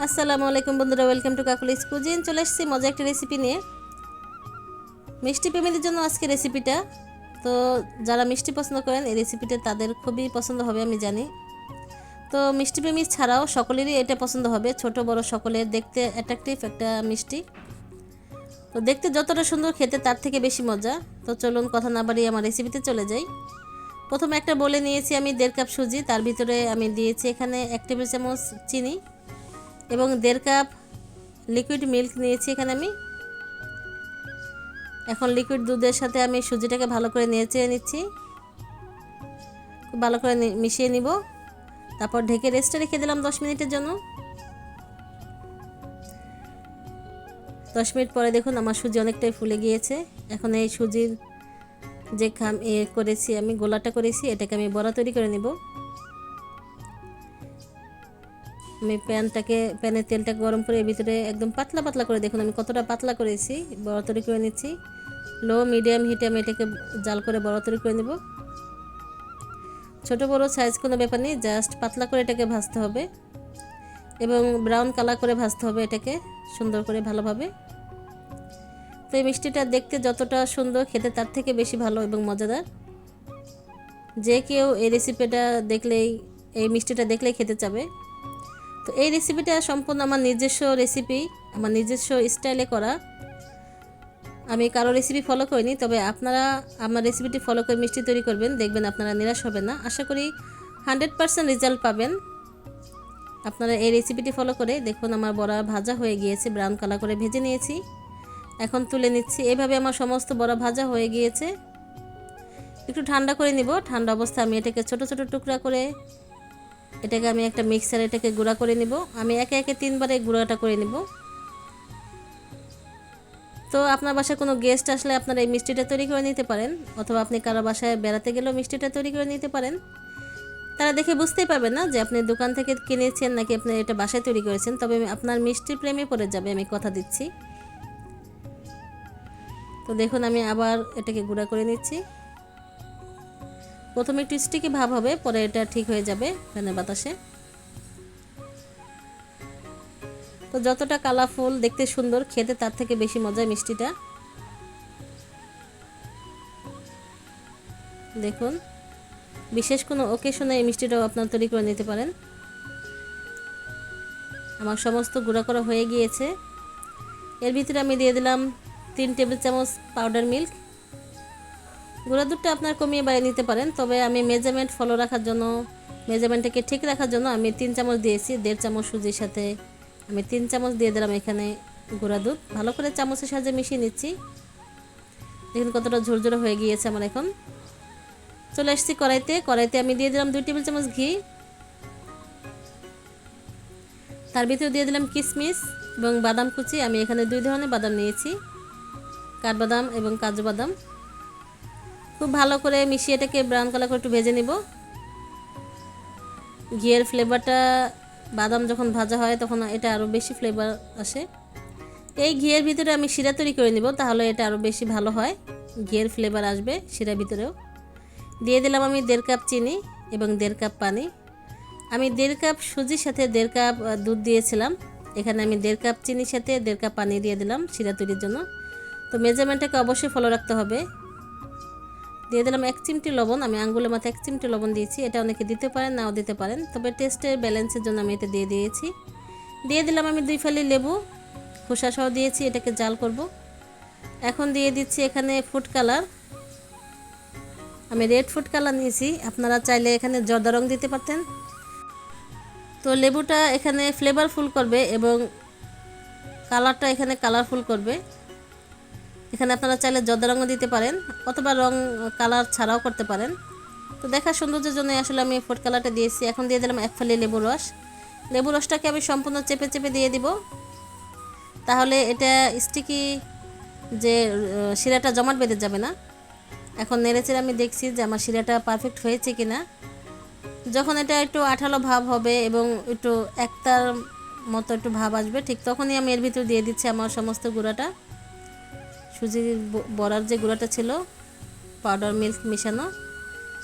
আসসালামু আলাইকুম বন্ধুরা ওয়েলকাম টু কাকুলিস কুজিন চলে এসেছি মজা একটা রেসিপি নিয়ে। মিষ্টি প্রেমীদের জন্য আজকে রেসিপিটা তো যারা মিষ্টি পছন্দ করেন, এই রেসিপিটা তাদের খুবই পছন্দ হবে, আমি জানি। তো মিষ্টি প্রেমী ছাড়াও সকলেরই এটা পছন্দ হবে, ছোট, বড় সকলের। দেখতে অ্যাট্রাকটিভ একটা মিষ্টি। তো দেখতে যতটা সুন্দর, খেতে তার থেকে বেশি মজা। তো চলুন কথা না বাড়িয়ে আমার রেসিপিতে চলে যাই। প্রথমে একটা বলে নিয়েছি আমি দেড় কাপ সুজি, তার ভিতরে আমি দিয়েছি এখানে এক টেবিল চামচ চিনি। এবং দেড় কাপ লিকুইড মিল্ক নিয়েছি এখানে আমি। এখন লিকুইড দুধের সাথে আমি সুজিটাকে ভালো করে নেড়ে নিচ্ছি। খুব ভালো করে মিশিয়ে নিব। তারপর ঢেকে রেস্টে রেখে দিলাম দশ মিনিটের জন্য। দশ মিনিট পরে দেখুন আমার সুজি অনেকটাই ফুলে গিয়েছে। এখন এই সুজির যে খাম এ করেছি আমি, গোলাটা করেছি, এটাকে আমি বড়া তৈরি করে নিব। আমি প্যানটাকে, প্যানের তেলটা গরম করে এর ভিতরে একদম পাতলা পাতলা করে দেখুন, আমি কতটা পাতলা করেছি, বড় করে নিচ্ছি। লো মিডিয়াম হিটে আমি এটাকে জাল করে বড় করে নেব। ছোট বড় সাইজ কোনো ব্যাপার নেই জাস্ট পাতলা করে এটাকে ভাজতে হবে। এবং ব্রাউন কালার করে ভাজতে হবে এটাকে সুন্দর করে ভালোভাবে। তো এই মিষ্টিটা দেখতে যতটা সুন্দর, খেতে তার থেকে বেশি ভালো এবং মজাদার। যে কেউ এই রেসিপিটা দেখলেই, এই মিষ্টিটা দেখলেই খেতে চাবে। তো এই রেসিপিটা সম্পূর্ণ আমার নিজস্ব রেসিপি আমার নিজস্ব স্টাইলে করা। আমি কারও রেসিপি ফলো করিনি, তবে আপনারা আমার রেসিপিটি ফলো করে মিষ্টি তৈরি করবেন, দেখবেন আপনারা নিরাশ হবেন না। আশা করি হান্ড্রেড পারসেন্ট রেজাল্ট পাবেন। আপনারা এই রেসিপিটি ফলো করে দেখুন আমার বড়া ভাজা হয়ে গিয়েছে ব্রাউন কালার করে ভেজে নিয়েছি। এখন তুলে নিচ্ছি, এভাবে আমার সমস্ত বড়া ভাজা হয়ে গিয়েছে। একটু ঠান্ডা করে নিব, ঠান্ডা অবস্থায় আমি এটাকে ছোট ছোট টুকরা করে এটাকে আমি একটা মিক্সারে এটাকে গুঁড়া করে নিব। আমি একে একে তিনবারে গুঁড়াটা করে নিব। তো আপনার বাসায় কোনো গেস্ট আসলে আপনারা এই মিষ্টিটা তৈরি করে নিতে পারেন, অথবা আপনি কারও বাসায় বেড়াতে গেলেও মিষ্টিটা তৈরি করে নিতে পারেন। তারা দেখে বুঝতেই পারবে না যে আপনি দোকান থেকে কিনেছেন নাকি আপনি এটা বাসায় তৈরি করেছেন, তবে আপনার মিষ্টির প্রেমে পড়ে যাবে, আমি কথা দিচ্ছি। তো দেখুন, আমি আবার এটাকে গুঁড়া করে নিচ্ছি। প্রথমে একটু স্টিকি ভাব হবে, পরে এটা ঠিক হয়ে যাবে ফ্যানের বাতাসে। তো যতটা কালারফুল, দেখতে সুন্দর, খেতে তার থেকে বেশি মজা মিষ্টিটা। দেখুন, বিশেষ কোনো ওকেশনে এই মিষ্টিটাও আপনার তৈরি করে নিতে পারেন। আমার সমস্ত গুঁড়া করা হয়ে গিয়েছে। এর ভিতরে আমি দিয়ে দিলাম তিন টেবিল চামচ পাউডার মিল্ক গুঁড়া দুধটা আপনার কমিয়ে বাড়িয়ে নিতে পারেন। তবে আমি মেজারমেন্ট ফলো রাখার জন্য মেজারমেন্টটাকে ঠিক রাখার জন্য আমি তিন চামচ দিয়েছি, দেড় চামচ সুজির সাথে। আমি তিন চামচ দিয়ে দিলাম এখানে গুঁড়া দুধ। ভালো করে চামচের সাহায্যে মিশিয়ে নিচ্ছি। দেখুন কতটা ঝুরঝুরে হয়ে গিয়েছে আমার এখন। চলে আসছি কড়াইতে। কড়াইতে আমি দিয়ে দিলাম দুই টেবিল চামচ ঘি। তার ভিতরে দিয়ে দিলাম কিশমিশ এবং বাদাম কুচি। আমি এখানে দুই ধরনের বাদাম নিয়েছি। কাঠবাদাম এবং কাজু বাদাম। খুব ভালো করে মিশিয়ে এটাকে ব্রাউন কালার করে একটু ভেজে নিব। ঘিয়ের ফ্লেভারটা বাদাম যখন ভাজা হয় তখন এটা আরও বেশি ফ্লেভার আসে। এই ঘিয়ের ভিতরে আমি শিরা তৈরি করে নিব, তাহলে এটা আরও বেশি ভালো হয়। ঘিয়ের ফ্লেভার আসবে শিরার ভিতরেও। দিয়ে দিলাম আমি দেড় কাপ চিনি এবং দেড় কাপ পানি। আমি দেড় কাপ সুজির সাথে দেড় কাপ দুধ দিয়েছিলাম। এখানে আমি দেড় কাপ চিনির সাথে দেড় কাপ পানি দিয়ে দিলাম শিরা তৈরির জন্য। তো মেজারমেন্টটাকে অবশ্যই ফলো রাখতে হবে। দিয়ে দিলাম এক চিমটি লবণ। আমি আঙ্গুলের মাথায় এক চিমটি লবণ দিয়েছি। এটা অনেকে দিতে পারেন, নাও দিতে পারেন। তবে টেস্টের ব্যালেন্সের জন্য আমি এটা দিয়ে দিয়েছি। দিয়ে দিলাম আমি দুই ফালি লেবু। খোসা সহ দিয়েছি, এটাকে জাল করব। এখন দিয়ে দিচ্ছি এখানে ফুড কালার আমি রেড ফুড কালার নিয়েছি। আপনারা চাইলে এখানে জর্দা রং দিতে পারতেন। তো লেবুটা এখানে ফ্লেভারফুল করবে এবং কালারটা এখানে কালারফুল করবে। এখানে আপনারা চাইলে জর্দা রঙও দিতে পারেন অথবা রং, কালার ছাড়াও করতে পারেন। তো দেখার সৌন্দর্যের জন্য আসলে আমি ফুড কালারটা দিয়েছি। এখন দিয়ে দিলাম এক ফালি লেবু রস। লেবু রসটাকে আমি সম্পূর্ণ চেপে চেপে দিয়ে দিব। তাহলে এটা স্টিকি যে শিরাটা জমাট বেঁধে যাবে না। এখন নেড়েচেড়ে আমি দেখছি যে আমার শিরাটা পারফেক্ট হয়েছে কি না যখন এটা একটু আঠালো ভাব হবে এবং একটু একতার মতো একটু ভাব আসবে, ঠিক তখনই আমি এর ভিতর দিয়ে দিচ্ছি আমার সমস্ত গুঁড়াটা। সুজির বড়ার যে গুঁড়াটা ছিল পাউডার মিল্ক মিশানো,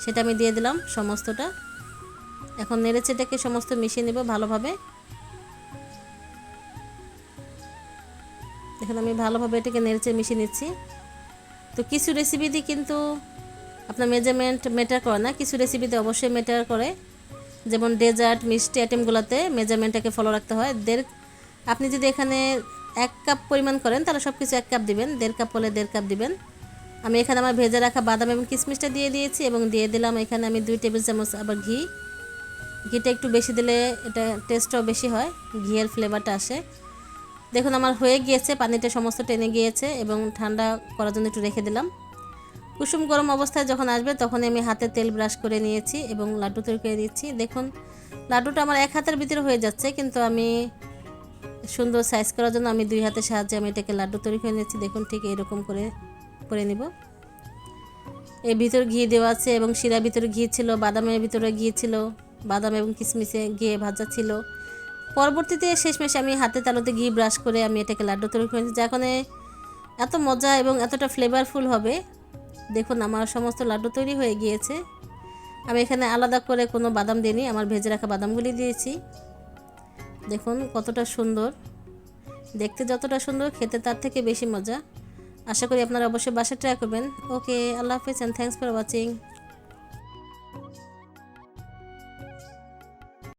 সেটা আমি দিয়ে দিলাম সমস্তটা। এখন নেড়েচেটাকে সমস্ত মিশিয়ে নেব ভালোভাবে। দেখুন আমি ভালোভাবে এটাকে নেড়েচে মিশিয়ে নিচ্ছি। তো কিছু রেসিপিতে কিন্তু আপনার মেজারমেন্ট মেটার করে না। কিছু রেসিপিতে অবশ্যই মেটার করে। যেমন ডেজার্ট মিষ্টি আইটেমগুলোতে মেজারমেন্টটাকে ফলো রাখতে হয়। দেড় আপনি যদি এখানে এক কাপ পরিমাণ করেন, তাহলে সব কিছু এক কাপ দিবেন। দেড় কাপ হলে দেড় কাপ দিবেন। আমি এখানে আমার ভেজে রাখা বাদাম এবং কিশমিশটা দিয়ে দিয়েছি এবং দিয়ে দিলাম এখানে আমি দুই টেবিল চামচ আবার ঘি। ঘিটা একটু বেশি দিলে এটা টেস্টটাও বেশি হয়, ঘিয়ের ফ্লেভারটা আসে। দেখুন, আমার হয়ে গিয়েছে, পানিটা সমস্ত টেনে গিয়েছে এবং ঠান্ডা করার জন্য একটু রেখে দিলাম। কুসুম গরম অবস্থায় যখন আসবে তখন আমি হাতে তেল ব্রাশ করে নিয়েছি এবং লাড্ডু তৈরি করে দিচ্ছি দেখুন, লাড্ডুটা আমার এক হাতের ভিতরে হয়ে যাচ্ছে, কিন্তু আমি সুন্দর সাইজ করার জন্য আমি দুই হাতের সাহায্যে আমি এটাকে লাড্ডু তৈরি করে নিয়েছি। দেখুন ঠিক এরকম করে করে নিব। এর ভিতর ঘি দেওয়া আছে এবং শিরার ভিতরে ঘি ছিল, বাদামের ভিতরে ঘি ছিল, বাদাম এবং কিশমিশে ঘিয়ে ভাজা ছিল। পরবর্তীতে শেষমেশ আমি হাতে তালুতে ঘি ব্রাশ করে আমি এটাকে লাড্ডু তৈরি করে নিয়েছি যখন এত মজা এবং এতটা ফ্লেভারফুল হবে। দেখুন আমার সমস্ত লাড্ডু তৈরি হয়ে গিয়েছে। আমি এখানে আলাদা করে কোনো বাদাম দিইনি, আমার ভেজে রাখা বাদামগুলি দিয়েছি। দেখুন কতটা সুন্দর। দেখতে যতটা সুন্দর, খেতে তার থেকে বেশি মজা। আশা করি আপনারা অবশ্যই বাসা ট্রাই করবেন। ওকে আল্লাহ হাফিজ অ্যান্ড থ্যাংকস ফর ওয়াচিং